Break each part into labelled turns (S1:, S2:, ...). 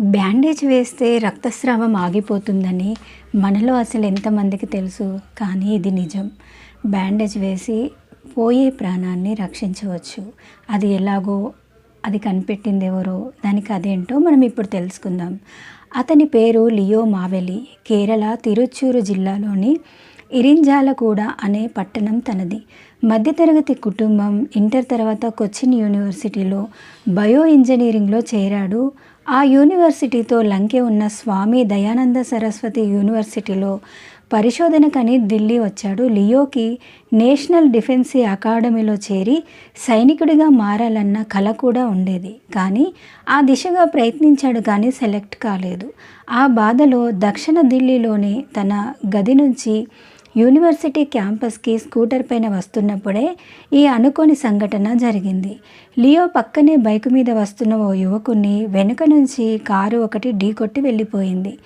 S1: Bandage వేస్తే రక్తస్రావం ఆగిపోతుందని మనలో అసలు ఎంతమందికి తెలుసు? కానీ ఇది నిజం. బ్యాండేజ్ వేసి పోయే ప్రాణాన్ని రక్షించవచ్చు. అది ఎలాగో అది కనిపెట్టింది ఎవరో దానికి అదేంటో మనం ఇప్పుడు తెలుసుకుందాం. అతని పేరు లియో మావెలి. కేరళ తిరుచూరు జిల్లాలోని ఇరింజాలగూడ అనే పట్టణం తనది. మధ్యతరగతి కుటుంబం ఇంటర్ తర్వాత కొచ్చిన్ యూనివర్సిటీలో బయో ఇంజనీరింగ్లో చేరాడు. ఆ యూనివర్సిటీతో లంకె ఉన్న స్వామి దయానంద సరస్వతి యూనివర్సిటీలో పరిశోధనకని ఢిల్లీ వచ్చాడు. లియోకి నేషనల్ డిఫెన్స్ అకాడమీలో చేరి సైనికుడిగా మారాలన్న కల కూడా ఉండేది. కానీ ఆ దిశగా ప్రయత్నించాడు కానీ సెలెక్ట్ కాలేదు. ఆ బాధలో దక్షిణ ఢిల్లీలోని తన గది నుంచి యూనివర్సిటీ క్యాంపస్కి స్కూటర్ పైన వస్తున్నప్పుడే ఈ అనుకోని సంఘటన జరిగింది. లియో పక్కనే బైక్ మీద వస్తున్న ఓ యువకుని వెనుక నుంచి కారు ఒకటి ఢీకొట్టి వెళ్ళిపోయింది.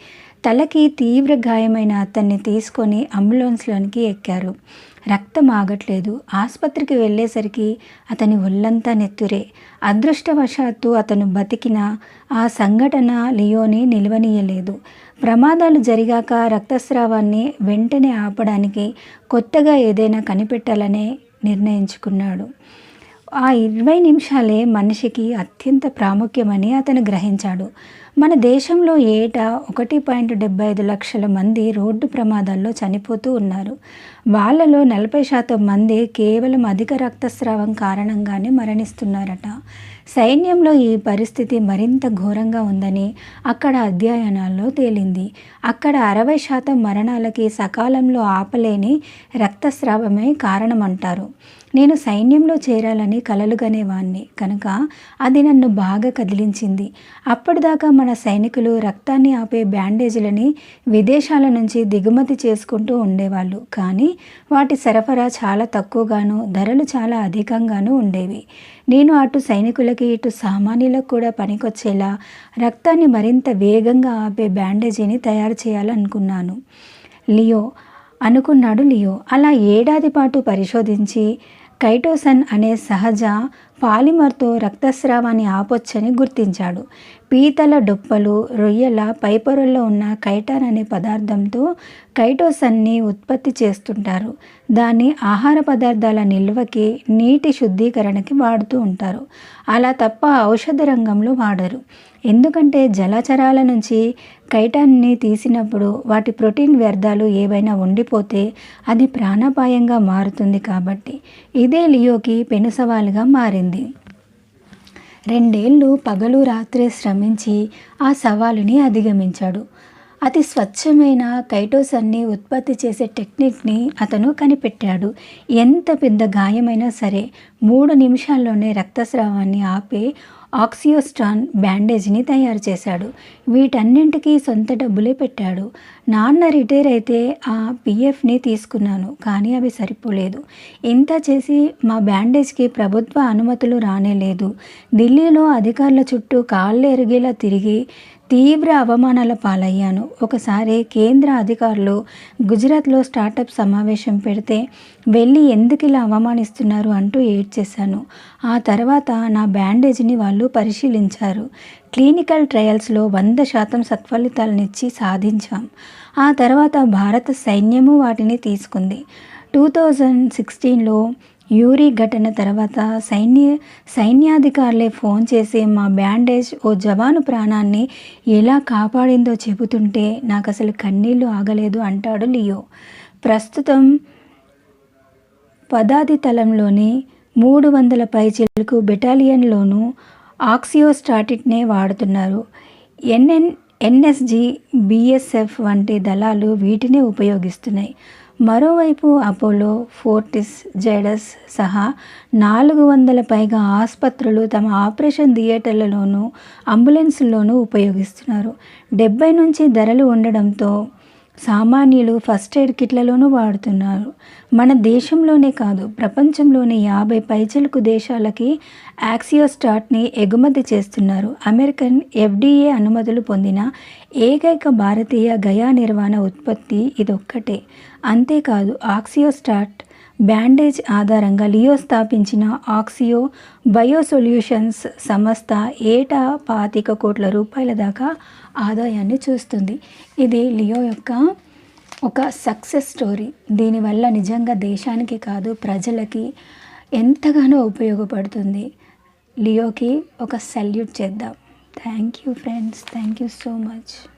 S1: తలకి తీవ్ర గాయమైన అతన్ని తీసుకొని అంబులెన్స్లోనికి ఎక్కారు. రక్తం ఆగట్లేదు. ఆసుపత్రికి వెళ్ళేసరికి అతని ఒళ్ళంతా నెత్తురే. అదృష్టవశాత్తు అతను బతికిన ఆ సంఘటన లియోని నిలవనీయలేదు. ప్రమాదాలు జరిగాక రక్తస్రావాన్ని వెంటనే ఆపడానికి కొత్తగా ఏదైనా కనిపెట్టాలనే నిర్ణయించుకున్నాడు. ఆ ఇరవై నిమిషాలే మనిషికి అత్యంత ప్రాముఖ్యమని అతను గ్రహించాడు. మన దేశంలో ఏటా ఒకటి పాయింట్ డెబ్బై ఐదు లక్షల మంది రోడ్డు ప్రమాదాల్లో చనిపోతూ ఉన్నారు. వాళ్ళలో నలభై శాతం మంది కేవలం అధిక రక్తస్రావం కారణంగానే మరణిస్తున్నారట. సైన్యంలో ఈ పరిస్థితి మరింత ఘోరంగా ఉందని అక్కడ అధ్యయనాల్లో తేలింది. అక్కడ అరవై శాతం మరణాలకి సకాలంలో ఆపలేని రక్తస్రావమే కారణమంటారు. నేను సైన్యంలో చేరాలని కలలుగనేవాణ్ణి కనుక అది నన్ను బాగా కదిలించింది. అప్పటిదాకా మన సైనికులు రక్తాన్ని ఆపే బ్యాండేజీలని విదేశాల నుంచి దిగుమతి చేసుకుంటూ ఉండేవాళ్ళు. కానీ వాటి సరఫరా చాలా తక్కువగాను ధరలు చాలా అధికంగాను ఉండేవి. నేను అటు సైనికుల సైనికులకి ఇటు సామాన్యులకు కూడా పనికొచ్చేలా రక్తాన్ని మరింత వేగంగా ఆపే బ్యాండేజీని తయారు చేయాలనుకున్నాను. లియో అనుకున్నాడు లియో. అలా ఏడాది పాటు పరిశోధించి కైటోసన్ అనే సహజ పాలిమర్తో రక్తస్రావాన్ని ఆపొచ్చని గుర్తించాడు. పీతల డొప్పలు రొయ్యల పైపొరల్లో ఉన్న కైటాన్ అనే పదార్థంతో కైటోసన్ని ఉత్పత్తి చేస్తుంటారు. దాన్ని ఆహార పదార్థాల నిల్వకి నీటి శుద్ధీకరణకి వాడుతూ ఉంటారు. అలా తప్ప ఔషధ రంగంలో వాడరు. ఎందుకంటే జలచరాల నుంచి కైటాన్ని తీసినప్పుడు వాటి ప్రోటీన్ వ్యర్థాలు ఏవైనా ఉండిపోతే అది ప్రాణాపాయంగా మారుతుంది కాబట్టి. ఇదే లియోకి పెను సవాలుగా మారింది. రెండేళ్ళు పగలు రాత్రి శ్రమించి ఆ సవాలుని అధిగమించాడు. అతి స్వచ్ఛమైన కైటోసన్ని ఉత్పత్తి చేసే టెక్నిక్ని అతను కనిపెట్టాడు. ఎంత పెద్ద గాయమైనా సరే మూడు నిమిషాల్లోనే రక్తస్రావాన్ని ఆపే ఆక్సియోస్టాన్ బ్యాండేజ్ని తయారు చేశాడు. వీటన్నింటికీ సొంత డబ్బులే పెట్టాడు. నాన్న రిటైర్ అయితే ఆ పిఎఫ్ని తీసుకున్నాను కానీ అవి సరిపోలేదు. ఇంత చేసి మా బ్యాండేజ్కి ప్రభుత్వ అనుమతులు రానేలేదు. ఢిల్లీలో అధికారుల చుట్టూ కాళ్ళు ఎరిగేలా తిరిగి తీవ్ర అవమానాల పాలయ్యాను. ఒకసారి కేంద్ర అధికారులు గుజరాత్లో స్టార్టప్ సమావేశం పెడితే వెళ్ళి ఎందుకు ఇలా అవమానిస్తున్నారు? అంటూ ఏడ్చేశాను. ఆ తర్వాత నా బ్యాండేజ్ని వాళ్ళు పరిశీలించారు. క్లినికల్ ట్రయల్స్లో వంద శాతం సత్ఫలితాలనిచ్చి సాధించాం. ఆ తర్వాత భారత సైన్యము వాటిని తీసుకుంది. టూ థౌజండ్ సిక్స్టీన్లో యూరి ఘటన తర్వాత సైన్య సైన్యాధికారులే ఫోన్ చేసి మా బ్యాండేజ్ ఓ జవాను ప్రాణాన్ని ఎలా కాపాడిందో చెబుతుంటే నాకు అసలు కన్నీళ్ళు ఆగలేదు అంటాడు లియో. ప్రస్తుతం పదాది తలంలోని మూడు వందల పైచిలకు బెటాలియన్లోనూ ఆక్సియోస్టాటిట్నే వాడుతున్నారు. ఎన్ఎన్ ఎన్ఎస్జి బిఎస్ఎఫ్ వంటి దళాలు వీటినే ఉపయోగిస్తున్నాయి. మరోవైపు అపోలో ఫోర్టిస్ జైడస్ సహా నాలుగు వందల పైగా ఆసుపత్రులు తమ ఆపరేషన్ థియేటర్లలోనూ అంబులెన్స్లోనూ ఉపయోగిస్తున్నారు. డెబ్బై నుంచి ధరలు ఉండడంతో సామాన్యులు ఫస్ట్ ఎయిడ్ కిట్లలోనూ వాడుతున్నారు. మన దేశంలోనే కాదు ప్రపంచంలోని యాభై పైచలకు దేశాలకి యాక్సియోస్టాట్ని ఎగుమతి చేస్తున్నారు. అమెరికన్ ఎఫ్డిఏ అనుమతులు పొందిన ఏకైక భారతీయ గయా నిర్వహణ ఉత్పత్తి ఇదొక్కటే. అంతేకాదు ఆక్సియోస్టాట్ బ్యాండేజ్ ఆధారంగా లియో స్థాపించిన ఆక్సియో బయో సొల్యూషన్స్ సంస్థ ఏటా పాతిక కోట్ల రూపాయల దాకా ఆదాయాన్ని చూస్తుంది. ఇది లియో యొక్క ఒక సక్సెస్ స్టోరీ. దీనివల్ల నిజంగా దేశానికి కాదు ప్రజలకి ఎంతగానో ఉపయోగపడుతుంది. లియోకి ఒక సల్యూట్ చేద్దాం. Thank you friends. Thank you so much.